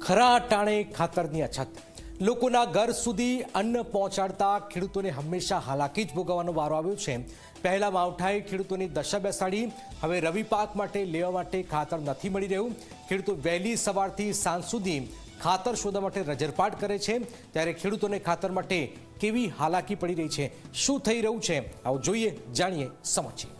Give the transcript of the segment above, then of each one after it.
ખરા ટાણે ખાતરની અછત. લોકોના ઘર સુધી અન્ન પહોંચાડતા ખેડૂતોને હંમેશા હાલાકી જ ભોગવવાનો વારો આવ્યો છે. પહેલા માવઠાએ ખેડૂતોની દશા બેસાડી, હવે રવિ પાક માટે લેવા માટે ખાતર નથી મળી રહ્યું. ખેડૂતો વહેલી સવારથી સાંજ સુધી ખાતર શોધવા માટે રજરપાટ કરે છે. ત્યારે ખેડૂતોને ખાતર માટે કેવી હાલાકી પડી રહી છે? શું થઈ રહ્યું છે? આવું જોઈએ, જાણીએ સમજીએ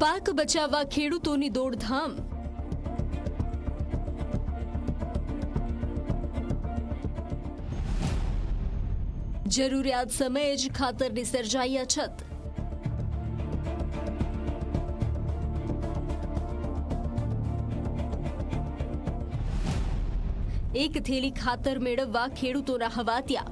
પાક બચાવવા ખેડૂતોની દોડધામ. જરૂરિયાત સમયે જ ખાતરની સર્જાઈ અછત એક થેલી ખાતર મેળવવા ખેડૂતોના હવાત્યા.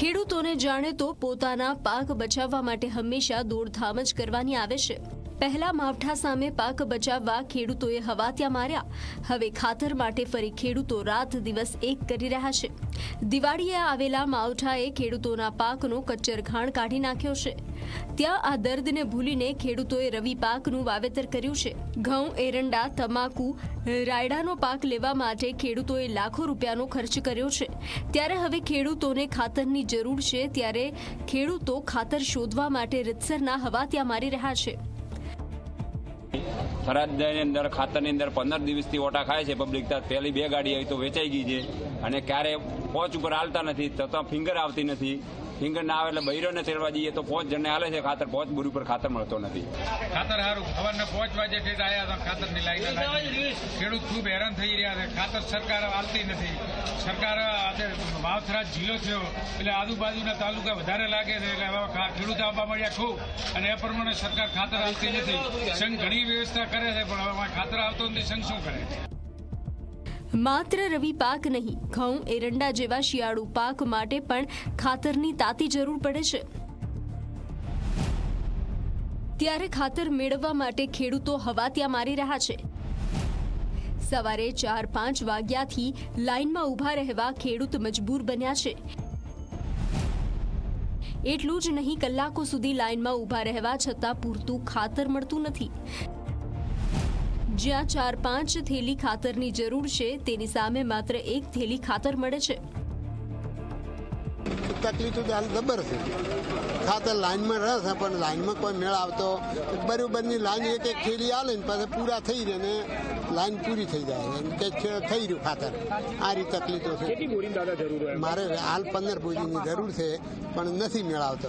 ખેડૂતોને જાણે તો પોતાના પાક બચાવવા માટે હંમેશા દોડધામ જ કરવાની આવે છે. પહેલા માવઠા સામે પાક બચાવવા ખેડૂતોએ હવાત્યા માર્યા. હવે ખાતર માટે ફરી ખેડૂતો રાત દિવસ એક કરી રહ્યા છે. દિવાળીએ આવેલા માવઠાએ ખેડૂતોના પાકનો કચ્ચર ઘાણ કાઢી નાખ્યો છે. ત્યાં આ દર્દને ભૂલીને ખેડૂતોએ રવિ પાકનું વાવેતર કર્યું છે. ઘઉં, એરંડા, તમાકુ, રાયડાનો પાક લેવા માટે ખેડૂતોએ લાખો રૂપિયાનો ખર્ચ કર્યો છે. ત્યારે હવે ખેડૂતોને ખાતરની જરૂર છે, ત્યારે ખેડૂતો ખાતર શોધવા માટે રીતસરના હવાત્યા મારી રહ્યા છે. થરાદની અંદર, ખાતરની અંદર પંદર દિવસથી ઓટા ખાય છે પબ્લિક તો પહેલી બે ગાડી આવી તો વેચાઈ ગઈ છે. અને ક્યારે પોચ ઉપર હાલતા નથી તથા ફિંગર આવતી નથી. ફિંગર ના આવે એટલે બૈરોને તેડવા જઈએ તો પોચ જણને હાલે છે ખાતર પોચ બુર પર ખાતર મળતો નથી. ખાતર સારું સવારના પોચ વાગે ઠેઠ આવ્યા હતા ખાતરની લાઈન ખેડૂત ખૂબ હેરાન થઈ રહ્યા છે. ખાતર સરકાર આવતી નથી. સરકાર આજે વાવથરા જિલ્લો થયો એટલે આજુબાજુના તાલુકા વધારે લાગે છે એટલે ખેડૂત આવવા મળ્યા ખૂબ. અને એ પ્રમાણે સરકાર ખાતર આવતી નથી. સંઘ ઘણી વ્યવસ્થા કરે છે પણ હવે ખાતર આવતો નથી સંઘ શું કરે? માત્ર રવિ પાક નહીં, ઘઉં, એરંડા જેવા શિયાળુ પાક માટે પણ ખાતરની તાતી જરૂર પડે છે. ત્યારે ખાતર મેળવવા માટે ખેડૂતો હવા ત્યાં મારી રહ્યા છે. સવારે ચાર પાંચ વાગ્યાથી લાઇનમાં ઊભા રહેવા ખેડૂત મજબૂર બન્યા છે. એટલું જ નહીં, કલાકો સુધી લાઇનમાં ઊભા રહેવા છતાં પૂરતું ખાતર મળતું નથી. જ્યાં ચાર પાંચ થેલી ખાતરની જરૂર છે, તેની સામે માત્ર એક થેલી ખાતર મળે છે. તકલીફ તો હાલ જબર છે. ખાતર લાઈનમાં રહે છે પણ લાઈનમાં કોઈ મેળ આવતો. બરોબરની લાઈન એક એક થેલી આલે ને પાછા પૂરા થઈ રહે ને લાઈન પૂરી થઈ જાય. એમ કે છે થઈ રહ્યું ખાતર. આ રીતે તકલીફો છે. મારે હાલ પંદર બોરીની જરૂર છે પણ નથી મેળવતો.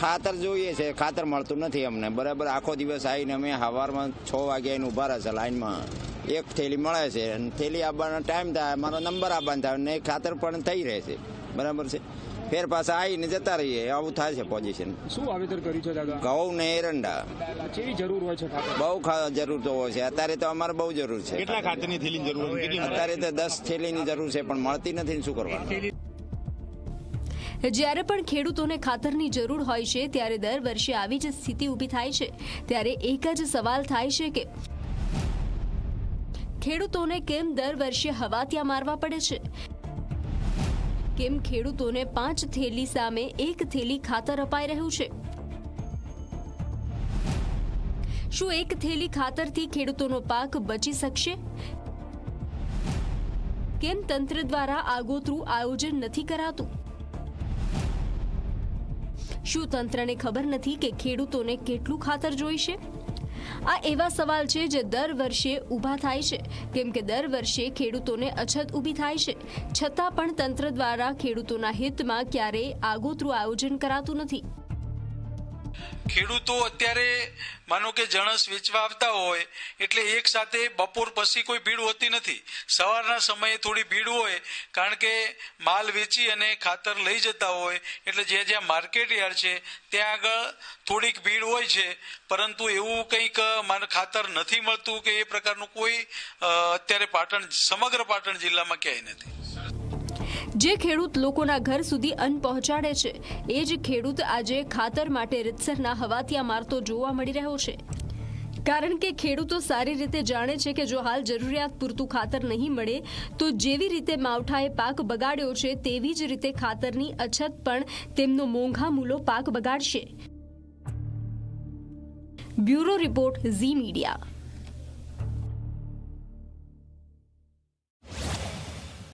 ખાતર જોઈએ છે ખાતર મળતું નથી અમને. બરાબર આખો દિવસ આવીને અમે સવારમાં છ વાગ્યા આવીને ઊભા રહેશે લાઈનમાં. એક થેલી મળે છે અને થેલી આવવાનો ટાઈમ થાય મારો નંબર આવવાનો થાય ને ખાતર પણ થઈ રહે છે. બરાબર છે. ફેર પાછા આવીને જતા રહીએ. આવું થાય છે પોઝિશન શું વાવેતર કર્યું છે દાદા? ઘઉં ને એરંડા. કેવી જરૂર હોય છે બહુ જરૂર તો હોય છે. અત્યારે તો અમારે બહુ જરૂર છે. કેટલા ખાતરની થેલીની જરૂર હોય? અત્યારે તો દસ થેલીની જરૂર છે પણ મળતી નથી ને શું કરવાનું? જ્યારે પણ ખેડૂતોને ખાતરની જરૂર હોય છે ત્યારે દર વર્ષે આવી જ સ્થિતિ ઊભી થાય છે. ત્યારે એક જ સવાલ થાય છે કે ખેડૂતોને કેમ દર વર્ષે હવાત્યા મારવા પડે છે? કેમ ખેડૂતોને પાંચ થેલી સામે એક થેલી ખાતર અપાઈ રહ્યું છે? શું એક થેલી ખાતરથી ખેડૂતોનો પાક બચી શકશે? કેમ તંત્ર દ્વારા આગોતરું આયોજન નથી કરાતું? શું તંત્રને ખબર નથી કે ખેડૂતોને કેટલું ખાતર જોઈશે? આ એવા સવાલ છે જે દર વર્ષે ઊભા થાય છે. કેમ કે દર વર્ષે ખેડૂતોને અછત ઊભી થાય છે. છતાં પણ તંત્ર દ્વારા ખેડૂતોના હિતમાં ક્યારેય આગોતરું આયોજન કરાતું નથી. ખેડૂતો અત્યારે માનો કે જણસ વેચવા આવતા હોય, એટલે એક સાથે બપોર પછી કોઈ ભીડ હોતી નથી. સવારના સમયે થોડી ભીડ હોય, કારણ કે માલ વેચી અને ખાતર લઈ જતા હોય, એટલે જ્યાં જ્યાં માર્કેટ યાર્ડ છે, ત્યાં આગળ થોડીક ભીડ હોય છે, પરંતુ એવું કંઈક માને ખાતર નથી મળતું કે એ પ્રકારનું કોઈ અત્યારે પાટણ, સમગ્ર પાટણ જિલ્લામાં ક્યાંય નથી. જે ખેડૂત લોકોના ઘર સુધી અન્ન પહોંચાડે છે. એ જ ખેડૂત આજે ખાતર માટે રીતસરના હવાતિયા મારતો જોવા મળી રહ્યો છે. કારણ કે ખેડૂતો સારી રીતે જાણે છે કે જો હાલ જરૂરિયાત પૂરતું ખાતર નહીં મળે, તો જેવી રીતે માવઠાએ પાક બગાડ્યો છે, તેવી જ રીતે ખાતરની અછત પણ તેમનો મોંઘા મૂલો પાક બગાડશે. Bureau report Zee media.